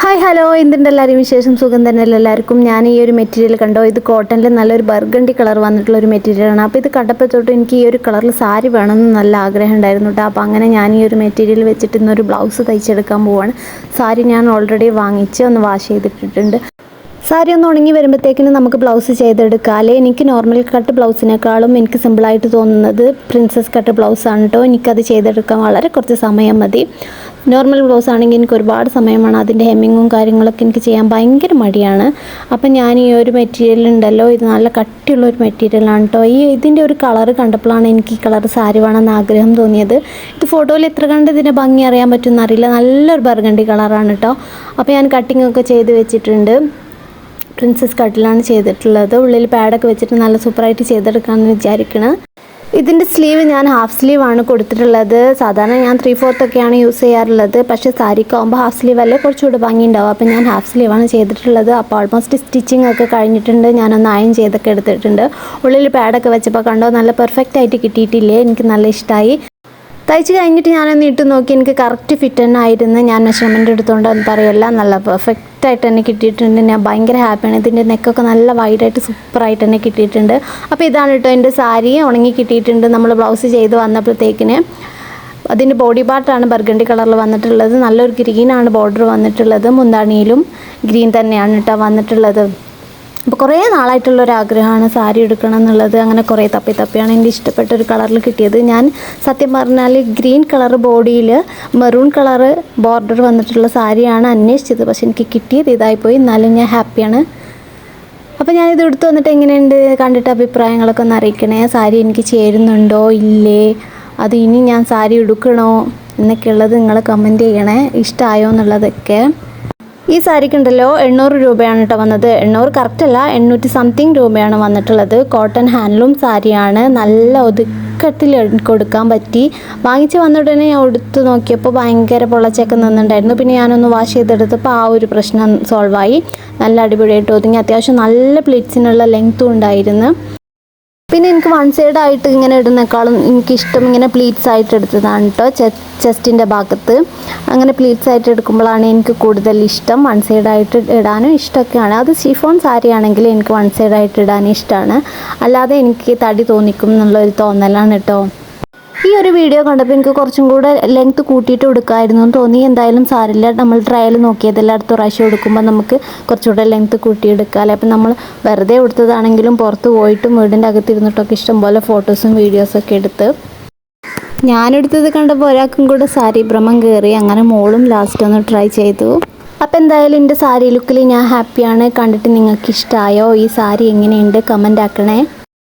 Hi hello. എന്തുണ്ട് എല്ലാവരും വിശേഷം? സുഖം തന്നെ എല്ലാവർക്കും? ഞാൻ ഈ ഒരു മെറ്റീരിയൽ കണ്ടോ? ഇത് കോട്ടണിൽ നല്ലൊരു ബർഗണ്ടി കളർ വന്നിട്ടുള്ള ഒരു മെറ്റീരിയലാണ് അപ്പോൾ ഇത് കണ്ടപ്പോൾ തൊട്ട് എനിക്ക് ഈ ഒരു കളറിൽ സാരി വേണമെന്ന് നല്ല ആഗ്രഹം ഉണ്ടായിരുന്നു കേട്ടോ അപ്പോൾ അങ്ങനെ ഞാൻ ഈ ഒരു മെറ്റീരിയൽ വെച്ചിട്ട് ഇന്നൊരു ബ്ലൗസ് തയ്ച്ചെടുക്കാൻ പോവാണ്. സാരി ഞാൻ ഓൾറെഡി വാങ്ങിച്ച് ഒന്ന് വാഷ് ചെയ്തിട്ടിട്ടുണ്ട്. സാരി ഒന്ന് ഉണങ്ങി വരുമ്പോഴത്തേക്കിന് നമുക്ക് ബ്ലൗസ് ചെയ്തെടുക്കാം. അല്ലെ? എനിക്ക് നോർമൽ കട്ട് ബ്ലൗസിനേക്കാളും എനിക്ക് സിമ്പിളായിട്ട് തോന്നുന്നത് പ്രിൻസസ് കട്ട് ബ്ലൗസ് ബ്ലൗസാണ് കേട്ടോ എനിക്കത് ചെയ്തെടുക്കാൻ വളരെ കുറച്ച് സമയം മതി. നോർമൽ ബ്ലൗസ് ആണെങ്കിൽ എനിക്ക് ഒരുപാട് സമയമാണ്. അതിന്റെ ഹെമ്മിങ്ങും കാര്യങ്ങളൊക്കെ എനിക്ക് ചെയ്യാൻ ഭയങ്കര മടിയാണ്. അപ്പം ഞാൻ ഈ ഒരു മെറ്റീരിയൽ ഉണ്ടല്ലോ ഇത് നല്ല കട്ടിയുള്ള ഒരു മെറ്റീരിയലാണ് കേട്ടോ ഈ ഇതിന്റെ ഒരു കളർ കണ്ടപ്പോഴാണ് എനിക്ക് ഈ കളർ സാരി വേണമെന്ന് ആഗ്രഹം തോന്നിയത്. ഇത് ഫോട്ടോയിൽ എത്ര കണ്ട് ഇതിന്റെ ഭംഗി അറിയാൻ പറ്റുമെന്ന് അറിയില്ല. നല്ലൊരു ബർഗണ്ടി കളറാണ് കേട്ടോ അപ്പോൾ ഞാൻ കട്ടിങ്ങൊക്കെ ചെയ്ത് വെച്ചിട്ടുണ്ട്. പ്രിൻസസ് കട്ടിലാണ് ചെയ്തിട്ടുള്ളത്. ഉള്ളിൽ പാഡൊക്കെ വെച്ചിട്ട് നല്ല സൂപ്പറായിട്ട് ചെയ്തെടുക്കാമെന്ന് വിചാരിക്കണം. ഇതിന്റെ സ്ലീവ് ഞാൻ ഹാഫ് സ്ലീവ് ആണ് കൊടുത്തിട്ടുള്ളത്. സാധാരണ ഞാൻ ത്രീ ഫോർത്ത് ഒക്കെയാണ് യൂസ് ചെയ്യാറുള്ളത്. പക്ഷേ സാരിക്കാവുമ്പോൾ ഹാഫ് സ്ലീവ് അല്ലേ കുറച്ചുകൂടി ഭംഗി ഉണ്ടാവും അപ്പോൾ ഞാൻ ഹാഫ് സ്ലീവാണ് ചെയ്തിട്ടുള്ളത്. അപ്പോൾ ഓൾമോസ്റ്റ് സ്റ്റിച്ചിങ് ഒക്കെ കഴിഞ്ഞിട്ടുണ്ട്. ഞാനൊന്ന് അയൺ ചെയ്തൊക്കെ എടുത്തിട്ടുണ്ട്. ഉള്ളിൽ പാഡൊക്കെ വെച്ചപ്പോൾ കണ്ടോ? നല്ല പെർഫെക്റ്റ് ആയിട്ട് കിട്ടിയിട്ടില്ലേ? എനിക്ക് നല്ല ഇഷ്ടമായി തയ്ച്ച് കഴിഞ്ഞിട്ട് ഞാനൊന്ന് ഇട്ട് നോക്കി. എനിക്ക് കറക്റ്റ് ഫിറ്റ് തന്നെ ആയിരുന്നു. ഞാൻ മെഷർമെന്റ് എടുത്തുകൊണ്ട് എന്ന് പറയല്ല നല്ല പെർഫെക്റ്റ് ആയിട്ട് തന്നെ കിട്ടിയിട്ടുണ്ട്. ഞാൻ ഭയങ്കര ഹാപ്പിയാണ് ഇതിന്റെ നെക്കൊക്കെ നല്ല വൈഡായിട്ട് സൂപ്പറായിട്ട് തന്നെ കിട്ടിയിട്ടുണ്ട്. അപ്പോൾ ഇതാണ് കേട്ടോ എന്റെ സാരി. ഉണങ്ങി കിട്ടിയിട്ടുണ്ട്. നമ്മൾ ബ്ലൗസ് ചെയ്ത് വന്നപ്പോഴത്തേക്കിന് അതിന്റെ ബോഡി പാർട്ടാണ് ബർഗണ്ടി കളറിൽ വന്നിട്ടുള്ളത്. നല്ലൊരു ഗ്രീനാണ് ബോർഡർ വന്നിട്ടുള്ളത്. മുന്താണിയിലും ഗ്രീൻ തന്നെയാണ് കേട്ടോ വന്നിട്ടുള്ളത്. അപ്പോൾ കുറേ നാളായിട്ടുള്ള ഒരു ആഗ്രഹമാണ് സാരി എടുക്കണം എന്നുള്ളത്. അങ്ങനെ കുറേ തപ്പി തപ്പിയാണ് എന്റെ ഇഷ്ടപ്പെട്ട ഒരു കളറിൽ കിട്ടിയത്. ഞാൻ സത്യം പറഞ്ഞാൽ ഗ്രീൻ കളർ ബോഡിയിൽ മെറൂൺ കളറ് ബോർഡർ വന്നിട്ടുള്ള സാരിയാണ് അന്വേഷിച്ചത്. പക്ഷെ എനിക്ക് കിട്ടിയത് ഇതായിപ്പോയി. എന്നാലും ഞാൻ ഹാപ്പിയാണ്. അപ്പോൾ ഞാൻ ഇത് എടുത്തു വന്നിട്ട് എങ്ങനെയുണ്ട്? കണ്ടിട്ട് അഭിപ്രായങ്ങളൊക്കെ ഒന്ന് അറിയിക്കണേ. സാരി എനിക്ക് ചേരുന്നുണ്ടോ? ഇല്ലേ? അത് ഇനി ഞാൻ സാരി എടുക്കണോ? എന്നൊക്കെയുള്ളത് നിങ്ങൾ കമന്റ് ചെയ്യണേ. ഇഷ്ടമായോ എന്നുള്ളതൊക്കെ. ഈ സാരിക്ക് ഉണ്ടല്ലോ എണ്ണൂറ് രൂപയാണ് കേട്ടോ വന്നത്. എണ്ണൂറ് കറക്റ്റ് അല്ല എണ്ണൂറ്റി സംതിങ് രൂപയാണ് വന്നിട്ടുള്ളത്. കോട്ടൺ ഹാൻഡ്ലൂം സാരിയാണ്. നല്ല ഒതുക്കത്തിൽ കൊടുക്കാൻ പറ്റി. വാങ്ങിച്ച് വന്ന ഉടനെ ഞാൻ എടുത്ത് നോക്കിയപ്പോൾ ഭയങ്കര പൊള്ളച്ചൊക്കെ നിന്നുണ്ടായിരുന്നു പിന്നെ ഞാനൊന്ന് വാഷ് ചെയ്തെടുത്തപ്പോൾ ആ ഒരു പ്രശ്നം സോൾവായി നല്ല അടിപൊളിയായിട്ട് ഒതുങ്ങി. അത്യാവശ്യം നല്ല പ്ലിറ്റ്സിനുള്ള ലെങ്ത്തും ഉണ്ടായിരുന്നു. പിന്നെ എനിക്ക് വൺ സൈഡ് ആയിട്ട് ഇങ്ങനെ ഇടുന്നേക്കാളും എനിക്കിഷ്ടം ഇങ്ങനെ പ്ലീറ്റ്സ് ആയിട്ട് എടുത്തതാണ് കേട്ടോ ചെസ്റ്റിന്റെ ഭാഗത്ത്. അങ്ങനെ പ്ലീറ്റ്സ് ആയിട്ട് എടുക്കുമ്പോഴാണ് എനിക്ക് കൂടുതൽ ഇഷ്ടം. വൺ സൈഡ് ആയിട്ട് ഇടാനും ഇഷ്ടമൊക്കെയാണ്. അത് ഷിഫോൺ സാരി ആണെങ്കിൽ എനിക്ക് വൺ സൈഡ് ആയിട്ട് ഇടാൻ ഇഷ്ടമാണ്. അല്ലാതെ എനിക്ക് തടി തോന്നിക്കും എന്നുള്ളൊരു തോന്നലാണ് കേട്ടോ ഈ ഒരു വീഡിയോ കണ്ടപ്പോൾ എനിക്ക് കുറച്ചും കൂടെ ലെങ്ത് കൂട്ടിയിട്ട് കൊടുക്കായിരുന്നു എന്ന് തോന്നി. എന്തായാലും സാരില്ല നമ്മൾ ട്രയൽ നോക്കിയതല്ല. അടുത്ത പ്രാവശ്യം എടുക്കുമ്പോൾ നമുക്ക് കുറച്ചുകൂടെ ലെങ്ത് കൂട്ടിയെടുക്കാം അല്ലെ അപ്പം നമ്മൾ വെറുതെ എടുത്തതാണെങ്കിലും പുറത്ത് പോയിട്ടും വീടിന്റെ അകത്തിരുന്നിട്ടൊക്കെ ഇഷ്ടംപോലെ ഫോട്ടോസും വീഡിയോസൊക്കെ എടുത്ത്. ഞാനെടുത്തത് കണ്ടപ്പോൾ ഒരാൾക്കും കൂടെ സാരി ഭ്രമം കയറി അങ്ങനെ മോളും ലാസ്റ്റ് ഒന്ന് ട്രൈ ചെയ്തു. അപ്പോൾ എന്തായാലും എന്റെ സാരി ലുക്കിൽ ഞാൻ ഹാപ്പിയാണ് കണ്ടിട്ട് നിങ്ങൾക്ക് ഇഷ്ടമായോ ഈ സാരി എങ്ങനെയുണ്ട്? കമന്റ് ആക്കണേ.